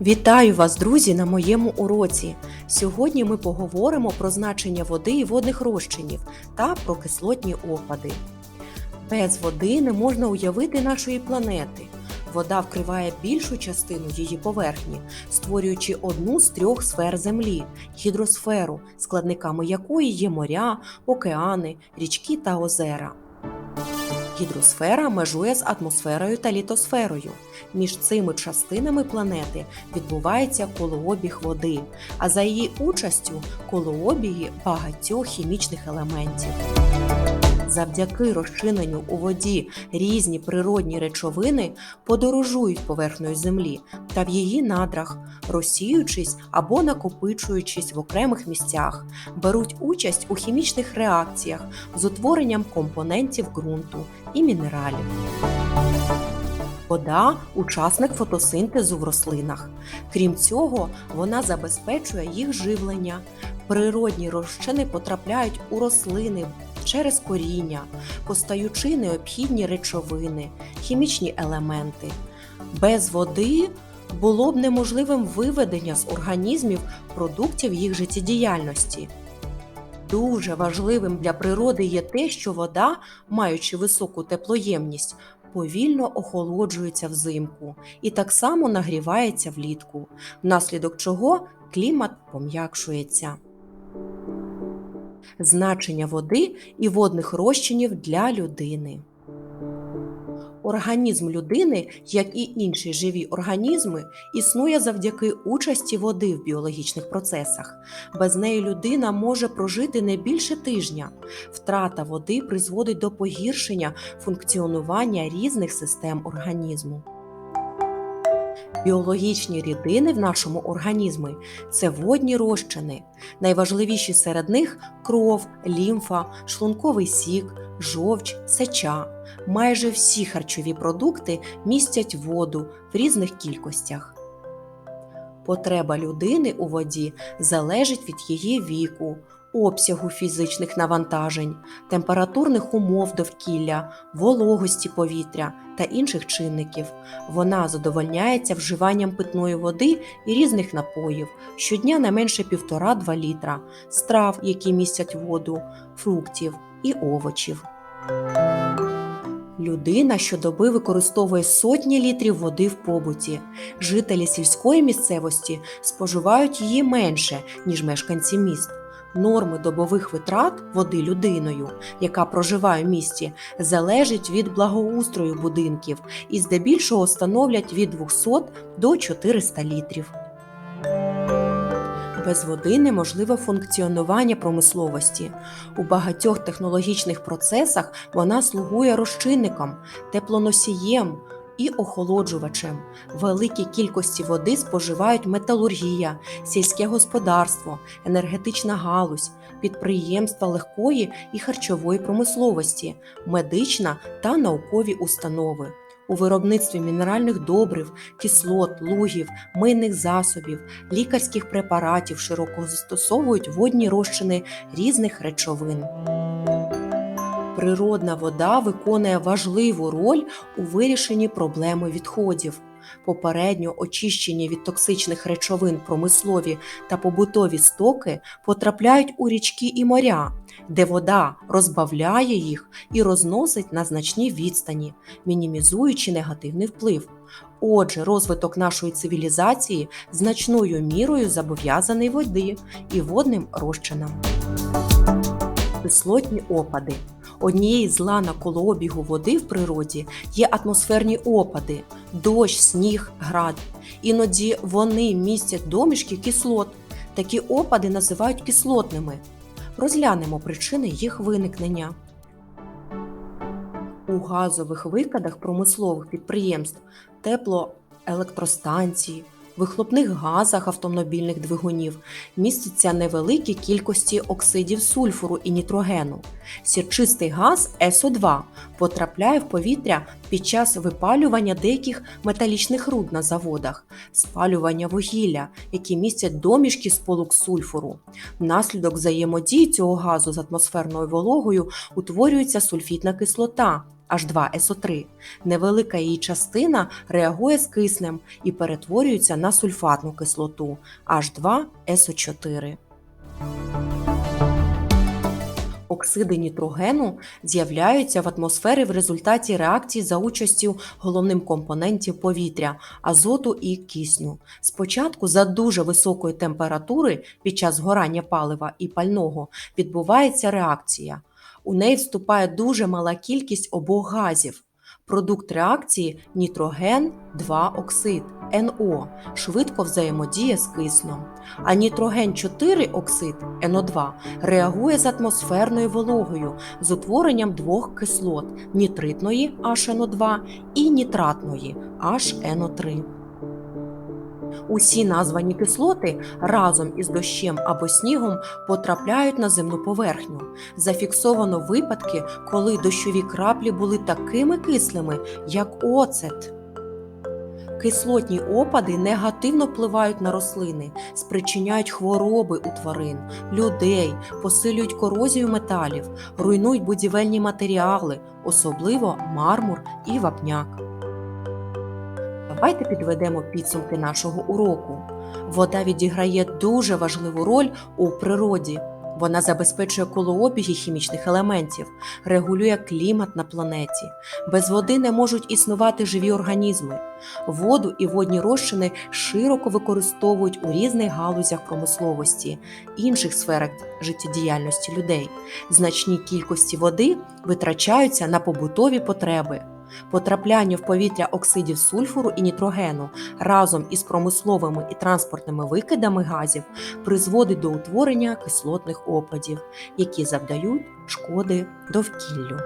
Вітаю вас, друзі, на моєму уроці. Сьогодні ми поговоримо про значення води і водних розчинів та про кислотні опади. Без води не можна уявити нашої планети. Вода вкриває більшу частину її поверхні, створюючи одну з трьох сфер Землі гідросферу, складниками якої є моря, океани, річки та озера. Гідросфера межує з атмосферою та літосферою. Між цими частинами планети відбувається колообіг води, а за її участю колообіги багатьох хімічних елементів. Завдяки розчиненню у воді різні природні речовини подорожують поверхнею землі та в її надрах, розсіюючись або накопичуючись в окремих місцях, беруть участь у хімічних реакціях з утворенням компонентів ґрунту і мінералів. Вода учасник фотосинтезу в рослинах. Крім цього, вона забезпечує їх живлення. Природні розчини потрапляють у рослини через коріння, постаючи необхідні речовини, хімічні елементи. Без води було б неможливим виведення з організмів продуктів їх життєдіяльності. Дуже важливим для природи є те, що вода, маючи високу теплоємність, повільно охолоджується взимку і так само нагрівається влітку, внаслідок чого клімат пом'якшується. Значення води і водних розчинів для людини. Організм людини, як і інші живі організми, існує завдяки участі води в біологічних процесах. Без неї людина може прожити не більше тижня. Втрата води призводить до погіршення функціонування різних систем організму. Біологічні рідини в нашому організмі це водні розчини. Найважливіші серед них кров, лімфа, шлунковий сік, жовч, сеча. Майже всі харчові продукти містять воду в різних кількостях. Потреба людини у воді залежить від її віку, обсягу фізичних навантажень, температурних умов довкілля, вологості повітря та інших чинників. Вона задовольняється вживанням питної води і різних напоїв щодня не менше 1,5-2 літра, страв, які містять воду, фруктів і овочів. Людина щодоби використовує сотні літрів води в побуті. Жителі сільської місцевості споживають її менше, ніж мешканці міст. Норми добових витрат води людиною, яка проживає в місті, залежать від благоустрою будинків і здебільшого становлять від 200 до 400 літрів. Без води неможливе функціонування промисловості. У багатьох технологічних процесах вона слугує розчинником, теплоносієм і охолоджувачем. Великі кількості води споживають металургія, сільське господарство, енергетична галузь, підприємства легкої і харчової промисловості, медична та наукові установи. У виробництві мінеральних добрив, кислот, лугів, мийних засобів, лікарських препаратів широко застосовують водні розчини різних речовин. Природна вода виконує важливу роль у вирішенні проблеми відходів. Попередньо очищені від токсичних речовин промислові та побутові стоки потрапляють у річки і моря, де вода розбавляє їх і розносить на значні відстані, мінімізуючи негативний вплив. Отже, розвиток нашої цивілізації значною мірою зобов'язаний води і водним розчинам. Кислотні опади. Однією з лана колообігу води в природі є атмосферні опади, дощ, сніг, град. Іноді вони містять домішки кислот. Такі опади називають кислотними. Розглянемо причини їх виникнення. У газових викидах промислових підприємств, теплоелектростанцій, вихлопних газах автомобільних двигунів містяться невеликі кількості оксидів сульфуру і нітрогену. Сірчистий газ СО2 потрапляє в повітря під час випалювання деяких металічних руд на заводах, спалювання вугілля, які містять домішки сполук сульфуру. Внаслідок взаємодії цього газу з атмосферною вологою утворюється сульфітна кислота H2SO3. Невелика її частина реагує з киснем і перетворюється на сульфатну кислоту H2SO4. Оксиди нітрогену з'являються в атмосфері в результаті реакцій за участю головним компонентів повітря азоту і кисню. Спочатку за дуже високої температури під час згорання палива і пального відбувається реакція. У неї вступає дуже мала кількість обох газів. Продукт реакції нітроген 2 оксид НО швидко взаємодіє з киснем, а нітроген 4 оксид НО2 реагує з атмосферною вологою з утворенням двох кислот нітритної HNO2 і нітратної HNO3. Усі названі кислоти разом із дощем або снігом потрапляють на земну поверхню. Зафіксовано випадки, коли дощові краплі були такими кислими, як оцет. Кислотні опади негативно впливають на рослини, спричиняють хвороби у тварин, людей, посилюють корозію металів, руйнують будівельні матеріали, особливо мармур і вапняк. Давайте підведемо підсумки нашого уроку. Вода відіграє дуже важливу роль у природі. Вона забезпечує колообіги хімічних елементів, регулює клімат на планеті. Без води не можуть існувати живі організми. Воду і водні розчини широко використовують у різних галузях промисловості, інших сферах життєдіяльності людей. Значні кількості води витрачаються на побутові потреби. Потрапляння в повітря оксидів сульфуру і нітрогену разом із промисловими і транспортними викидами газів призводить до утворення кислотних опадів, які завдають шкоди довкіллю.